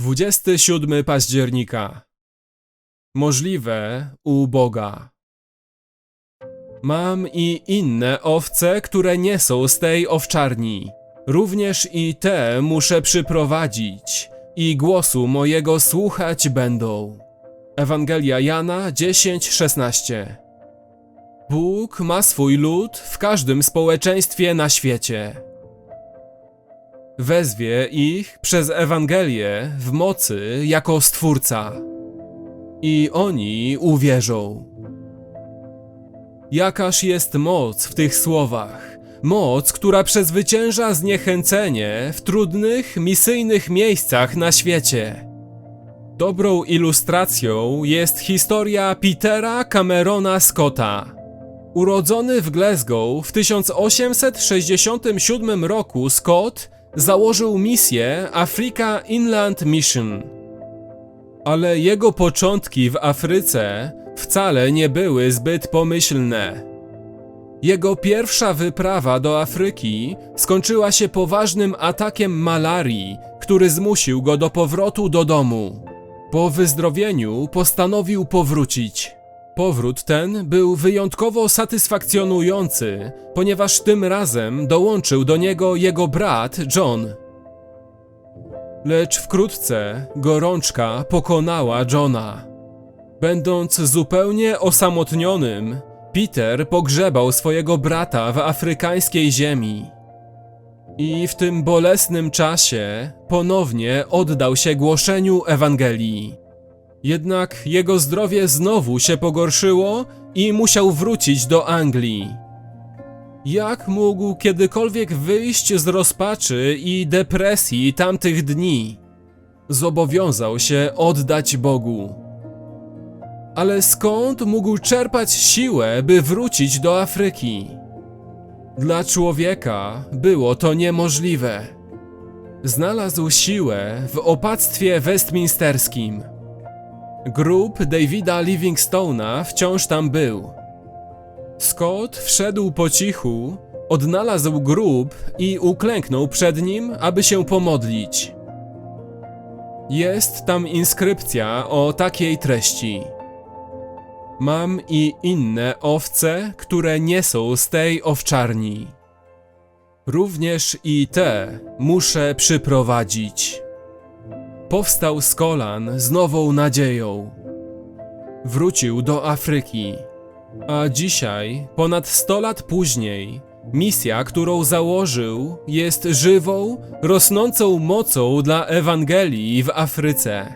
27 października. Możliwe u Boga. Mam i inne owce, które nie są z tej owczarni. Również i te muszę przyprowadzić, i głosu mojego słuchać będą. Ewangelia Jana 10:16. Bóg ma swój lud w każdym społeczeństwie na świecie. Wezwie ich przez Ewangelię w mocy jako Stwórca. I oni uwierzą. Jakaż jest moc w tych słowach? Moc, która przezwycięża zniechęcenie w trudnych, misyjnych miejscach na świecie. Dobrą ilustracją jest historia Petera Camerona Scotta. Urodzony w Glasgow w 1867 roku, Scott założył misję Africa Inland Mission. Ale jego początki w Afryce wcale nie były zbyt pomyślne. Jego pierwsza wyprawa do Afryki skończyła się poważnym atakiem malarii, który zmusił go do powrotu do domu. Po wyzdrowieniu postanowił powrócić. Powrót ten był wyjątkowo satysfakcjonujący, ponieważ tym razem dołączył do niego jego brat John. Lecz wkrótce gorączka pokonała Johna. Będąc zupełnie osamotnionym, Peter pogrzebał swojego brata w afrykańskiej ziemi. I w tym bolesnym czasie ponownie oddał się głoszeniu Ewangelii. Jednak jego zdrowie znowu się pogorszyło i musiał wrócić do Anglii. Jak mógł kiedykolwiek wyjść z rozpaczy i depresji tamtych dni? Zobowiązał się oddać Bogu. Ale skąd mógł czerpać siłę, by wrócić do Afryki? Dla człowieka było to niemożliwe. Znalazł siłę w opactwie westminsterskim. Grób Davida Livingstona wciąż tam był. Scott wszedł po cichu, odnalazł grób i uklęknął przed nim, aby się pomodlić. Jest tam inskrypcja o takiej treści. Mam i inne owce, które nie są z tej owczarni. Również i te muszę przyprowadzić. Powstał z kolan z nową nadzieją. Wrócił do Afryki. A dzisiaj, ponad 100 lat później, misja, którą założył, jest żywą, rosnącą mocą dla Ewangelii w Afryce.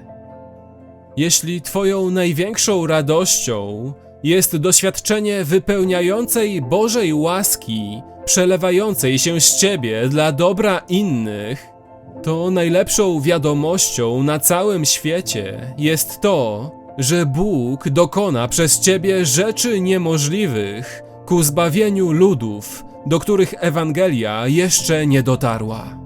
Jeśli Twoją największą radością jest doświadczenie wypełniającej Bożej łaski, przelewającej się z Ciebie dla dobra innych, to najlepszą wiadomością na całym świecie jest to, że Bóg dokona przez Ciebie rzeczy niemożliwych ku zbawieniu ludów, do których Ewangelia jeszcze nie dotarła.